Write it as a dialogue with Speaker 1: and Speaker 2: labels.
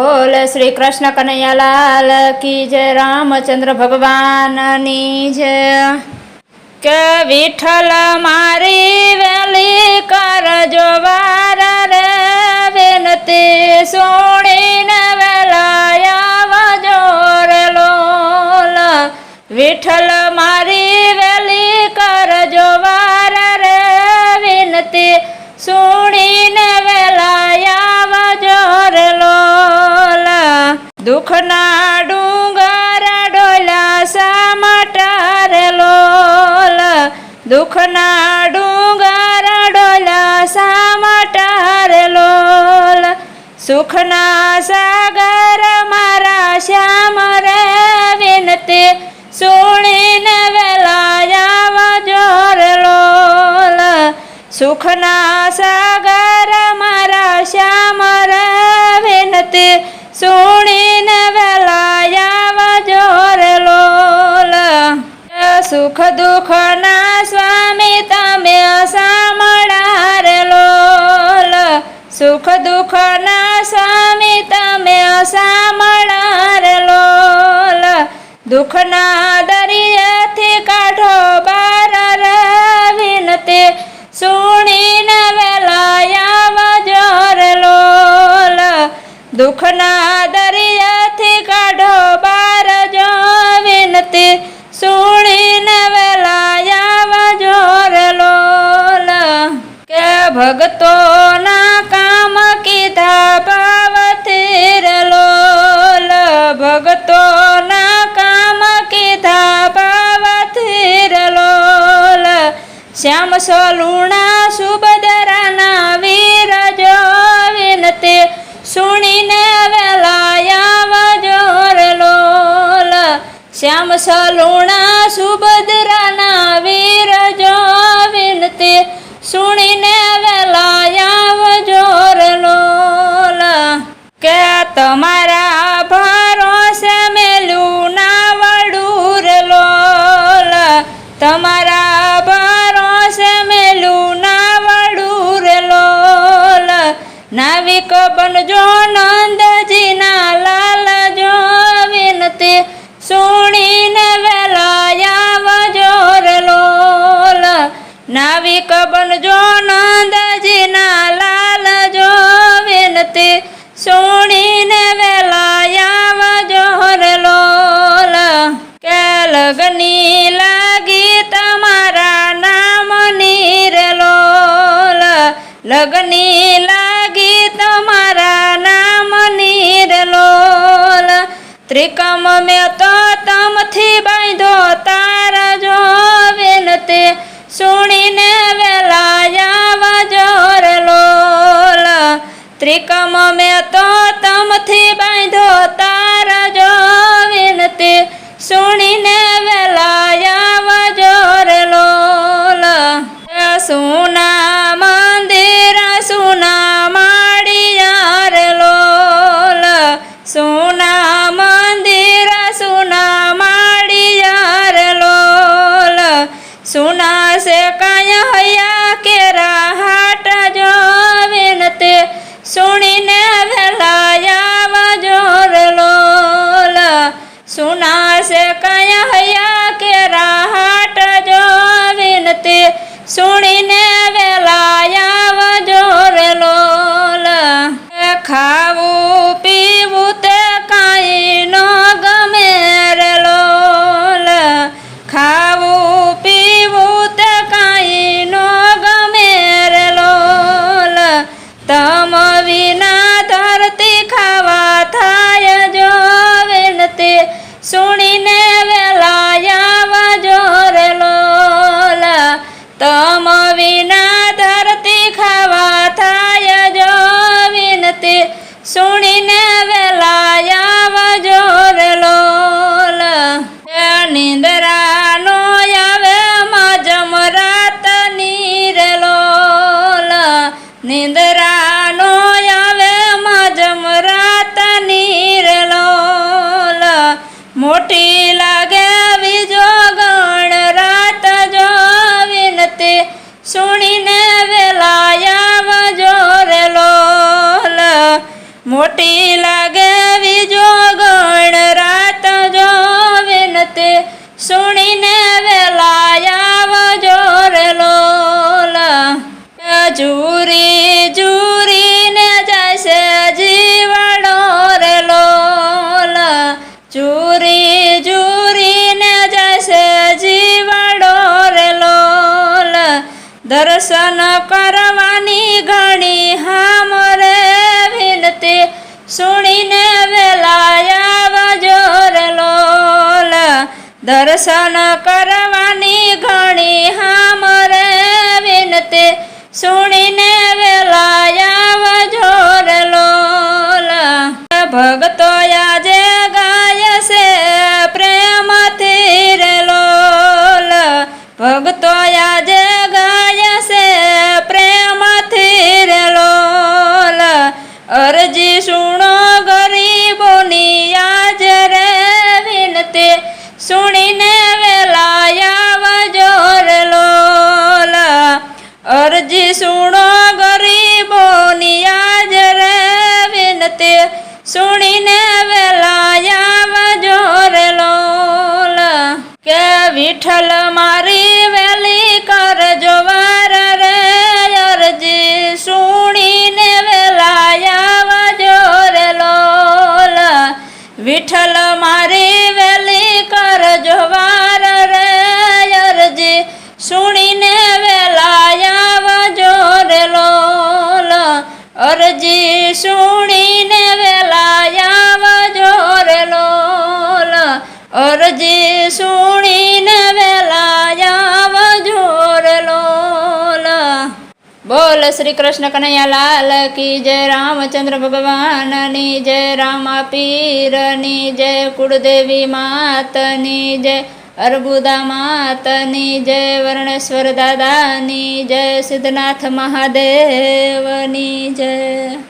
Speaker 1: બોલ શ્રી કૃષ્ણ કનૈયાલાલ કી જય, રામચંદ્ર ભગવાનની જય. કે વિઠ્ઠલ મારી વેલી કરજો વાર રે, વિનતી સોણીને વેલાયા વજો રે લોલ. વિઠ્ઠલ મારી વેલી દુઃખના ડુંગર ડોલા સામટા રે લોલ. દુઃખના ડુંગર ડોલા સામટા રે લોલ. સુખના સાગર મારા શ્યામ રે વિનતી, સુણીને વેલા જાવ જોર લોલ. સુખના સાગર મારા શ્યામ રે વિનતી, સુણીને સુખ દુઃખના સ્વામી તમે સાંભળા રે લોલ. સુખ દુઃખના સ્વામી તમે સાંભળા રે લોલ. દુઃખના દરિયાથી કાઢો શ્યામ સલુણા સુભદરાના વીર જો વિનતે સુણીને વેલાયા વજો રે લોલ. શ્યામ સલુણા સુભદ્રાના વીર નાવિક બનજો નંદજીના લાલ જો વિનતી સુણીને વેલાયા વજો લોલ. નાવિક બનજો ત્રિકમ મેં તો તમથી બાંધો, તાર જો વિનતે સુણીને વેલાયા વજો રે લોલ. ત્રિકમ મેં તો તમથી બાંધો, તાર જો વિનતે સુણીને વિના ધરતી ખાવા થાય જો વિનતે સુણીને દર્શન કરવાની ઘણી હામરે વિનતી. સુણીને વેલાયા જોર લોલ. દર્શન કરવાની ઘણી હામરે વિનતી. સુણીને વેલાયા જોર લોલ. ભગતો આજે ગાય છે પ્રેમથી રે લોલ. ભગતો અરજી સુણો ગરીબો નિયાજ રે વિનતી. સુણીને વેલાયા જોર લોલ. કે વિઠ્ઠલ મારી અરજી સુણીને વેલાયા વજોર લોલ. બોલ શ્રી કૃષ્ણ કનૈયા લાલ કી જય રામચંદ્ર ભગવાનની જય, રામા પીરની જય, કુળદેવી માતની જય, અર્બુદા માતની જય, વર્ણેશ્વર દાદાની જય, સિદ્ધનાથ મહાદેવની જય.